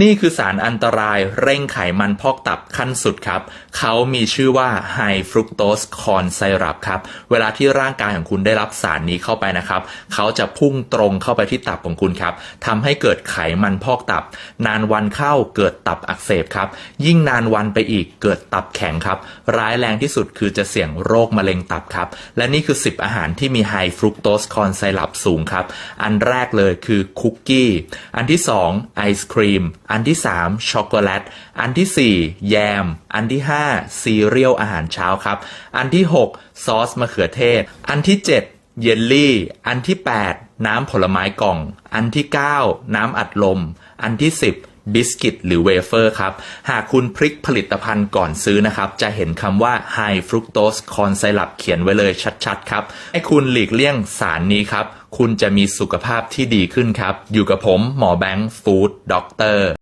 นี่คือสารอันตรายเร่งไขมันพอกตับขั้นสุดครับ เขามีชื่อว่า High Fructose Corn Syrup ครับ เวลาที่ร่างกายของคุณได้รับสารนี้เข้าไปนะครับ เขาจะพุ่งตรงเข้าไปที่ตับของคุณครับทำให้เกิดไขมันพอกตับ นานวันเข้าเกิดตับอักเสบครับ ยิ่งนานวันไปอีกเกิดตับแข็งครับ ร้ายแรงที่สุดคือจะเสี่ยงโรคมะเร็งตับครับ และนี่คือ 10 อาหารที่มี High Fructose Corn Syrup สูงครับ อันแรกเลยคือคุกกี้ อันที่2ไอศครีมอันที่ 3 ช็อกโกแลต อันที่ 4 แยม อันที่ 5 ซีเรียลอาหารเช้าครับ อันที่ 6 ซอสมะเขือเทศ อันที่ 7 เยลลี่ อันที่ 8 น้ำผลไม้กล่อง อันที่ 9 น้ำอัดลม อันที่ 10 บิสกิตหรือเวเฟอร์ครับ หากคุณพลิกผลิตภัณฑ์ก่อนซื้อนะครับ จะเห็นคำว่า High Fructose Corn Syrup เขียนไว้เลยชัดๆ ครับ ให้คุณหลีกเลี่ยงสารนี้ครับ คุณจะมีสุขภาพที่ดีขึ้นครับ อยู่กับผมหมอแบงค์ฟู้ดด็อกเตอร์